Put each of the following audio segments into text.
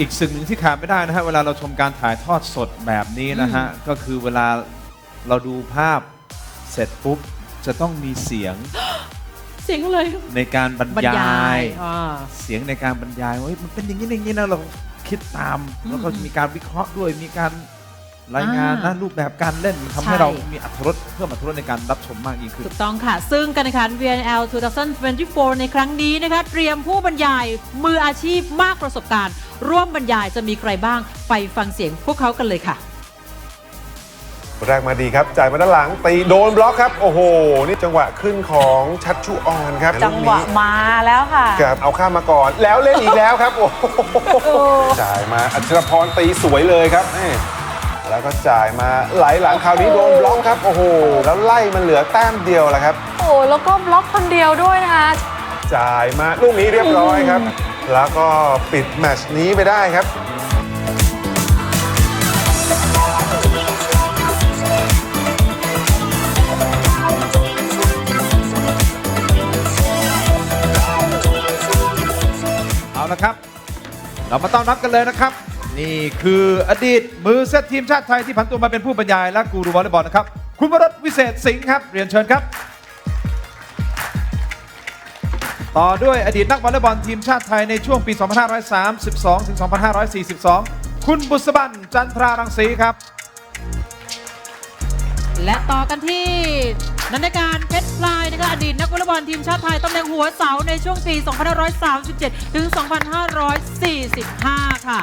อีกสิ่งหนึ่งที่ขาดไม่ได้นะฮะเวลาเราชมการถ่ายทอดสดแบบนี้นะฮะก็คือเวลาเราดูภาพเสร็จปุ๊บจะต้องมีเสียงเสียงเลยในการบรรบรรยายายยอ่า เสียงในการบรรยายว่าเฮ้ยมันเป็นอย่างนี้อย่างนี้นะเราคิดตามอืมแล้วก็มีการวิเคราะห์ด้วยมีการรายงานนะอ่ารูปแบบการเล่นทำให้ใช่ เรามีอัตรสเพิ่มอัตรสในการรับชมมากยิ่งขึ้น ถูกต้องค่ะ ซึ่งการแข่งขัน VNL 2024 ในครั้งนี้นะคะ เตรียมผู้บรรยายมืออาชีพมากประสบการณ์ ร่วมบรรยายจะมีใครบ้างไปฟังเสียงพวกเขากันเลยค่ะ แรกมาดีครับ จ่ายมาด้านหลังตีโดนบล็อกครับ โอ้โห นี่จังหวะขึ้นของชัดชูออนครับจังหวะมาแล้วค่ะครับเอาข้ามมาก่อนแล้วเล่นอีกแล้วครับ โอ้โหจ่ายมาอัชรพรตีสวยเลยครับนี่แล้วก็จ่ายมาไหลหลังคราวนี้โดนบล็อกครับ โอ้โห แล้วไล่มันเหลือแต้มเดียวแหละครับ โอ้แล้วก็บล็อกคนเดียวด้วยนะคะจ่ายมาลูกนี้เรียบร้อยครับ แล้วก็ปิดแมตช์นี้ไปได้ครับ เอาละครับ เรามาต้อนรับกันเลยนะครับ นี่คืออดีตมือเซตทีมชาติไทยที่ผันตัวมาเป็นผู้บรรยายและกูรูวอลเลย์บอลนะครับ คุณวรสวิเศษสิงห์ครับ เรียนเชิญครับ ต่อด้วยอดีตนักวอลเลย์บอลทีมชาติไทยในช่วงปี 2532 ถึง 2542 คุณบุษบันจันทรารังสีครับ และต่อกันที่นันทการเพชรพลายนะคะอดีตนักวอลเลย์บอลทีมชาติไทยตำแหน่งหัวเสาในช่วงปี 2537 ถึง 2545 ค่ะ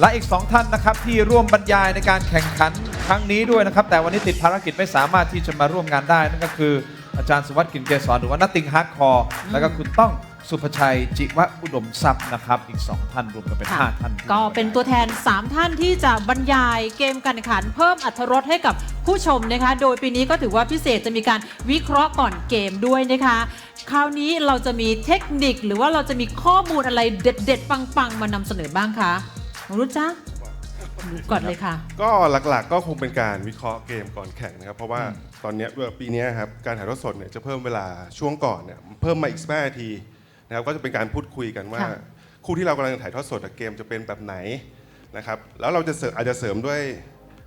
และอีก 2 ท่านนะครับที่ร่วมบรรยายในการแข่งขันครั้งนี้ด้วยนะครับ แต่วันนี้ติดภารกิจไม่สามารถที่จะมาร่วมงานได้นั่นก็คือ อาจารย์สุวัสดิ์กลินเกษรหรือว่านัตติงฮาร์ดคอร์แล้วก็คุณต้องสุภชัยจิวะอุดมทรัพย์นะครับ อีก 2 ท่านรวมกันเป็น ค่ะ5 ท่านที่ก็เป็นตัวแทน 3 ท่านที่จะบรรยายเกมการแข่งขันเพิ่มอัตรรสให้กับผู้ชมนะคะ โดยปีนี้ก็ถือว่าพิเศษจะมีการวิเคราะห์ก่อนเกมด้วยนะคะ คราวนี้เราจะมีเทคนิคหรือว่าเราจะมีข้อมูลอะไรเด็ด ๆ ปัง ๆ มานำเสนอบ้างคะรู้จ้ะรู้ ก่อนเลยค่ะ ก็หลักๆก็คงเป็นการวิเคราะห์เกมก่อนแข่งนะครับ เพราะว่าตอนเนี้ยเอ่อปีเนี้ยครับการถ่ายทอดสดเนี่ยจะเพิ่มเวลาช่วงก่อนเนี่ยเพิ่มมาอีก15นาทีนะครับก็จะเป็นการพูดคุยกันว่า ค่ะ คู่ที่เรากำลังถ่ายทอดสดอะเกมจะเป็นแบบไหนนะครับแล้วเราจะเสริมอาจจะเสริมด้วย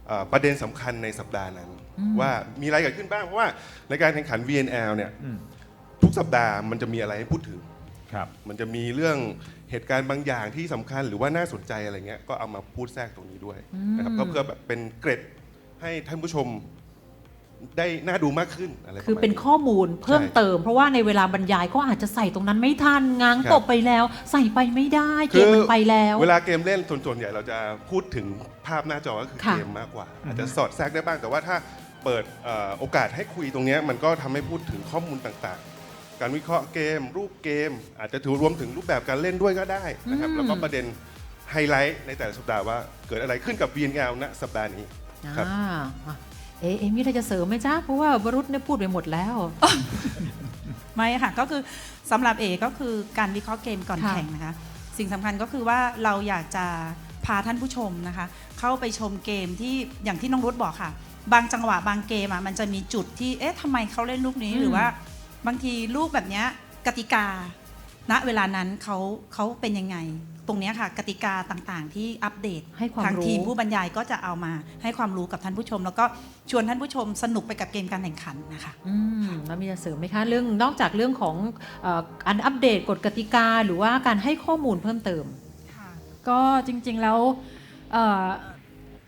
เอ่อประเด็นสำคัญในสัปดาห์นั้น ว่ามีอะไรเกิดขึ้นบ้าง เพราะว่าในการแข่งขัน VNL เนี่ยอืมทุกสัปดาห์มันจะมีอะไรให้พูดถึง ครับ มันจะมีเรื่อง เหตุการณ์บางอย่างที่สำคัญหรือว่าน่าสนใจอะไรเงี้ยก็เอามาพูดแทรกตรงนี้ด้วยนะครับก็เพื่อแบบเป็นเกร็ดให้ท่านผู้ชมได้น่าดูมากขึ้นอะไรคือระมาณเป็นข้อมูลเพิ่มใช่เติม เพราะว่าในเวลาบรรยายก็อาจจะใส่ตรงนั้นไม่ทันง้างครับ ตบไปแล้ว ใส่ไปไม่ได้เกมมันไปแล้ว เวลาเกมเล่นส่วนส่วนใหญ่เราจะพูดถึงภาพหน้าจอก็คือค่ะ เกมมากกว่า อาจจะสอดแทรกได้บ้างแต่ว่าถ้าเปิดเอ่อโอกาสให้คุยตรงเนี้ยมันก็ทำให้พูดถึงข้อมูลต่างๆ การวิเคราะห์เกม รูปเกม อาจจะถือรวมถึงรูปแบบการเล่นด้วยก็ได้นะครับอืมแล้วก็ประเด็นไฮไลท์ในแต่ละสัปดาห์ว่าเกิดอะไรขึ้นกับ VNL ณสัปดาห์นี้ครับอ่าอะเอะเอะมีอะไรจะเสริมไหมจ้าเพราะว่าวรุษเนี่ยพูดไปหมดแล้ว ไม่ค่ะก็คือสำหรับเอก็คือการวิเคราะห์เกมก่อนค่ะ แข่งนะคะ สิ่งสำคัญก็คือว่าเราอยากจะพาท่านผู้ชมนะคะ เข้าไปชมเกมที่อย่างที่น้องรุตบอกค่ะ บางจังหวะบางเกมอะมันจะมีจุดที่เอ๊ะทำไมเขาเล่นลูกนี้อืมหรือว่า บางทีลูกแบบเนี้ยกติกา ณเวลานั้นเขาเขาเป็นยังไง ตรงเนี้ยค่ะ กติกาต่างๆ ที่อัปเดตให้ความทางรู้ ทีมผู้บรรยายก็จะเอามาให้ความรู้กับท่านผู้ชม แล้วก็ชวนท่านผู้ชมสนุกไปกับเกมการแข่งขันนะคะ อืมแล้วมีจะเสริมไหมคะเรื่องนอกจากเรื่องของเอ่อการอัปเดตกฎกติกาหรือว่าการให้ข้อมูลเพิ่มเติม ก็จริงๆแล้วเอ่อ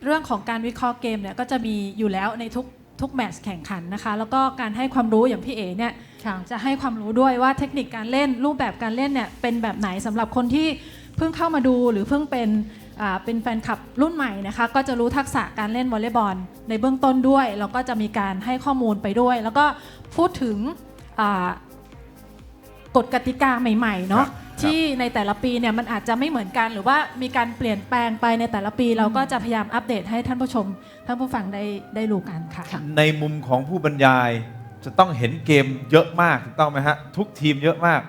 เรื่องของการวิเคราะห์เกมเนี่ยก็จะมีอยู่แล้วในทุก ทุกแมตช์แข่งขันนะคะ แล้วก็การให้ความรู้อย่างพี่เอเนี่ยค่ะจะให้ความรู้ด้วยว่าเทคนิคการเล่นรูปแบบการเล่นเนี่ยเป็นแบบไหนสำหรับคนที่เพิ่งเข้ามาดูหรือเพิ่งเป็นอ่าเป็นแฟนคลับรุ่นใหม่นะคะ ก็จะรู้ทักษะการเล่นวอลเลย์บอลในเบื้องต้นด้วยแล้วก็จะมีการให้ข้อมูลไปด้วย แล้วก็พูดถึงอ่ากฎกติกาใหม่ๆเนาะครับ ที่ในแต่ละปีเนี่ยมันอาจจะไม่เหมือนกันหรือว่ามีการเปลี่ยนแปลงไปในแต่ละปี เราก็จะพยายามอัปเดตให้ท่านผู้ชมท่านผู้ฟังได้ได้รู้กันค่ะ ในมุมของผู้บรรยายจะต้องเห็นเกมเยอะมากถูกต้องไหมฮะทุกทีมเยอะมาก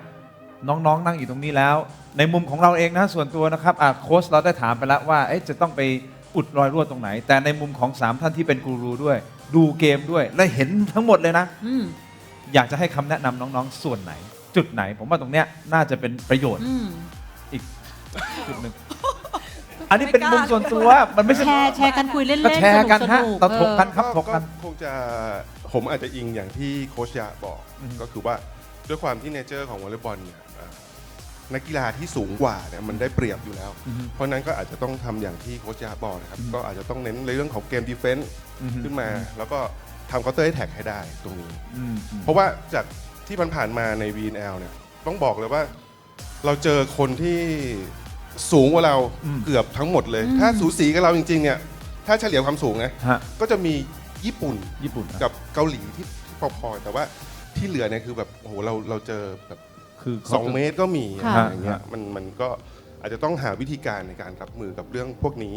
น้องๆนั่งอยู่ตรงนี้แล้ว ในมุมของเราเองนะส่วนตัวนะครับอะโค้ชเราได้ถามไปแล้วว่าเอ๊ะจะต้องไปอุดรอยรั่วตรงไหน แต่ในมุมของ 3 ท่านที่เป็นกูรูด้วย ดูเกมด้วยและเห็นทั้งหมดเลยนะอืมอยากจะให้คำแนะนำน้องๆ ส่วนไหน จุดไหน ผมว่าตรงเนี้ยน่าจะเป็นประโยชน์อืม อีกจุดหนึ่งอันนี้เป็นมุมส่วนตัวมันไม่ใช่แชร์แชร์กันคุยเล่นๆก็แชร์กันสฮะนุกๆเราถกกันเออครับถกกัน คงจะผมอาจจะอิงอย่างที่โค้ชยาบอกก็คือว่าด้วยความที่เนเจอร์ของวอลเลย์บอลเนี่ยเอ่อนักกีฬาที่สูงกว่าเนี่ยมันได้เปรียบอยู่แล้วเพราะฉะนั้นก็อาจจะต้องทำอย่างที่โค้ชยาบอกนะครับ ก็อาจจะต้องเน้นในเรื่องของเกมดีเฟนซ์ขึ้นมา แล้วก็ทำเคาน์เตอร์ให้แท็กให้ได้ตรงนี้ อืมอืม เพราะว่าจาก ที่ผ่านๆมาใน VNL เนี่ยต้องบอกเลยว่า เราเจอคนที่สูงกว่าเราอืมเกือบทั้งหมดเลย ถ้าสูสีกับเราจริงๆเนี่ยถ้าเฉลี่ยความสูงนะฮะ ก็จะมีญี่ปุ่นญี่ปุ่นครับกับเกาหลีที่ที่พอๆแต่ว่าที่เหลือเนี่ยคือแบบโอ้โหเราเราเจอแบบ คือสองเมตรก็มีค่ะอะไรอย่างเงี้ยมันมันก็อาจจะต้องหาวิธีการในการรับมือกับเรื่องพวกนี้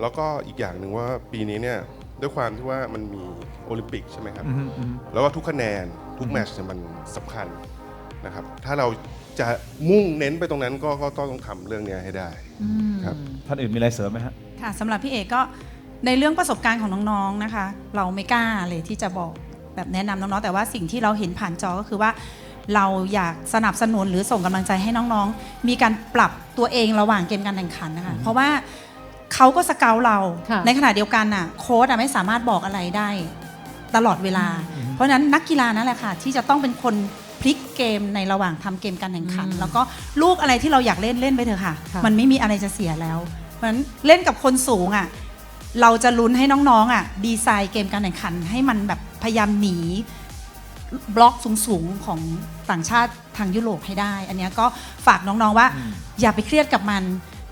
แล้วก็อีกอย่างหนึ่งว่าปีนี้เนี่ย ด้วยความที่ว่ามันมีโอลิมปิกใช่ไหมครับอืมอืมแล้วก็ทุกคะแนนทุกแมตช์เนี่ยมันสำคัญนะครับ ถ้าเราจะมุ่งเน้นไปตรงนั้นก็ก็ต้องทำเรื่องเนี้ยให้ได้ อืม ครับ ท่านอื่นมีอะไรเสริมไหมฮะ ค่ะสำหรับพี่เอกก็ในเรื่องประสบการณ์ของน้องๆนะคะ เราไม่กล้าเลยที่จะบอกแบบแนะนำน้องๆแต่ว่าสิ่งที่เราเห็นผ่านจอก็คือว่า เราอยากสนับสนุนหรือส่งกำลังใจให้น้องๆ มีการปรับตัวเองระหว่างเกมการแข่งขันนะคะ เพราะว่า เขาก็สเกลเรา ค่ะในขณะเดียวกันน่ะโค้ชอะไม่สามารถบอกอะไรได้ตลอดเวลา เพราะฉะนั้นนักกีฬานั่นแหละค่ะ ที่จะต้องเป็นคนพลิกเกมในระหว่างทำเกมการแข่งขัน อืมแล้วก็ลูกอะไรที่เราอยากเล่นเล่นไปเถอะค่ะ ค่ะ มันไม่มีอะไรจะเสียแล้ว เพราะฉะนั้นเล่นกับคนสูงอะเราจะลุ้นให้น้องๆอะดีไซน์เกมการแข่งขัน ให้มันแบบพยายามหนี บล็อกสูงๆของต่างชาติทางยุโรปให้ได้ อันเนี้ยก็ฝากน้องๆว่า อย่าไปเครียดกับมัน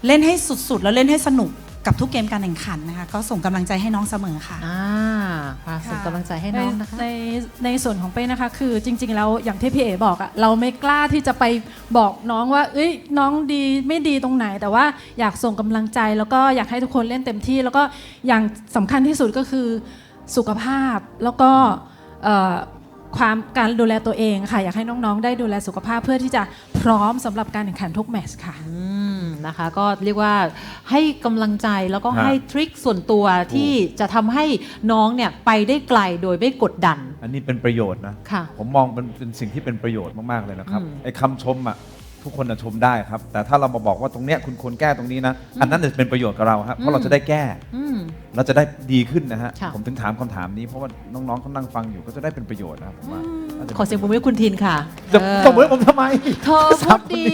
เล่นให้สุดๆ แล้วเล่นให้สนุก กับทุกเกมการแข่งขันนะคะ ก็ส่งกำลังใจให้น้องเสมอค่ะ อ่าค่ะส่งกำลังใจให้ในน้องนะคะ ในในส่วนของเป้นะคะ คือจริง ๆ แล้วอย่างที่พี่เอบอกอะเราไม่กล้าที่จะไปบอกน้องว่า เอ้ยน้องดีไม่ดีตรงไหน แต่ว่าอยากส่งกำลังใจแล้วก็อยากให้ทุกคนเล่นเต็มที่ แล้วก็อย่างสำคัญที่สุดก็คือสุขภาพแล้วก็เอ่อความการดูแลตัวเองค่ะ อยากให้น้องๆ ได้ดูแลสุขภาพเพื่อที่จะพร้อมสำหรับการแข่งขันทุกแมตช์ค่ะ อืม นะคะ ก็เรียกว่าให้กำลังใจแล้วก็ฮะ ให้ทริคส่วนตัวที่จะทำให้น้องเนี่ยไปได้ไกลโดยไม่กดดัน อันนี้เป็นประโยชน์นะ ค่ะผมมองเป็นเป็นสิ่งที่เป็นประโยชน์มาก ๆ เลยนะครับ อืม ไอ้คำชมอะทุกคนน่ะชมได้ครับ แต่ถ้าเรามาบอกว่าตรงเนี้ยคุณควรแก้ตรงนี้นะ อันนั้นจะเป็นประโยชน์กับเราครับเพราะเราจะได้แก้ อืม เราจะได้ดีขึ้นนะฮะ ค่ะ ผมถึงถามคำถามนี้เพราะว่าน้องๆเขานั่งฟังอยู่ก็จะได้เป็นประโยชน์นะครับผมว่าน่าจะขอเสียงปรบมือให้คุณทินค่ะจะเออตบมือให้ผมทำไม เธอพูดดี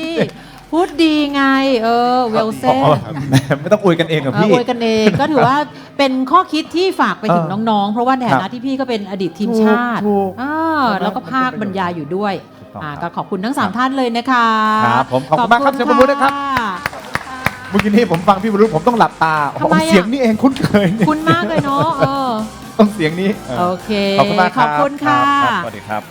พูดดีไง เออเวลเซ่อ๋อแหมไม่ต้องอวยกันเองกับเออพี่อวยกันเองก็ถือว่าเป็นข้อคิดที่ฝากไปถึงเออน้องๆ เพราะว่าในฐาคนะรับที่พี่ก็เป็นอดีตทีมชาติถูกอ่าใช่ไหมแล้วก็ภาคบรรยายอยู่ด้วยถูกต้องอ่าครัก็บขอบคุณทั้งสามท่านเลยนะคะครับผมขอบคุณมากครับเสียงปรบมือด้วยครับะเมื่อกี้นี้ผมฟังพี่บรรลุผมต้องหลับตาทำไมอ๋ออะเสียงนี้เองคุ้นเคยนี่คุณมากเลยเนาะเออต้องเสียงนี้เออโอเคขอบคุณมากคขรัอบคุณค่ะรับสวัสดีครับ